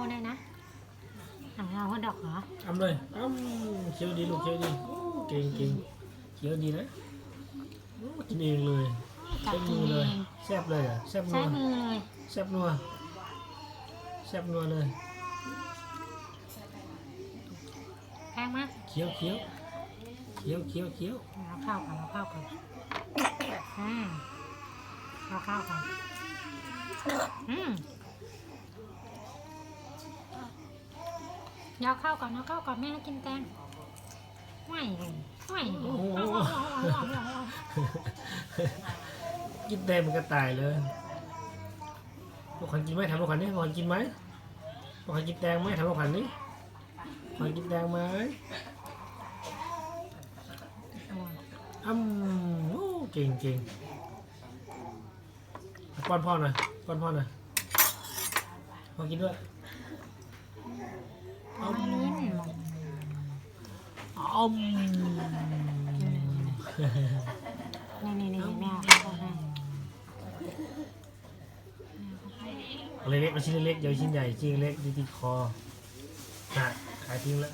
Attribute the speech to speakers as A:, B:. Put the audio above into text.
A: พูดได้นะหนังเราก็ดอกเหรอ
B: ทำเลยอ้ำเคี้ยวดีลูกเคี้ยวดีโอ้เก่งเก่งเคี้ยวดีนะโอ้กินเองเลย
A: กัด
B: ใช้
A: กิ
B: มื
A: น
B: อ
A: เอ
B: เลย
A: ง
B: แซ่บเลยอะแซ่บนั
A: ใช้
B: ว
A: มือเลย
B: แซ่บนัวแซ่บนัวเลย
A: แพงมาก
B: เคี้ยวเคี้ยวเคี้ยวเคี้ยวเคี้ยว
A: เอาข้าวก่อนเอาข้าวก่อนอืมเอาข้าวก่อนอืม เดี๋ยวเข้าก่อนเอาข้าก่อนแม่กินแตงไม่ไม่
B: กินเต็มกระต่ายเลยพวกขันกินไหมถามพวกขันนี่พวกขันกินไหมพวกขันกินแตงไหมถามพวกขันนี่พวกขันกินแตงไหม
A: อา
B: อ้ำโอ้เก่งเก่งป้อนพ่อหน่อยป้อนพ่อหน่อยพอกินด้วย
A: เอาไม่ลิ้น
B: อ้ำ
A: นี่นี่นี่แม่เอาข้าวให้
B: เอาเล็กๆเอาชิ้นเล็กๆเดี๋ยวชิ้นใหญ่ชิ้นเล็กดีติดคอน่ะขายทิ้งแล้ว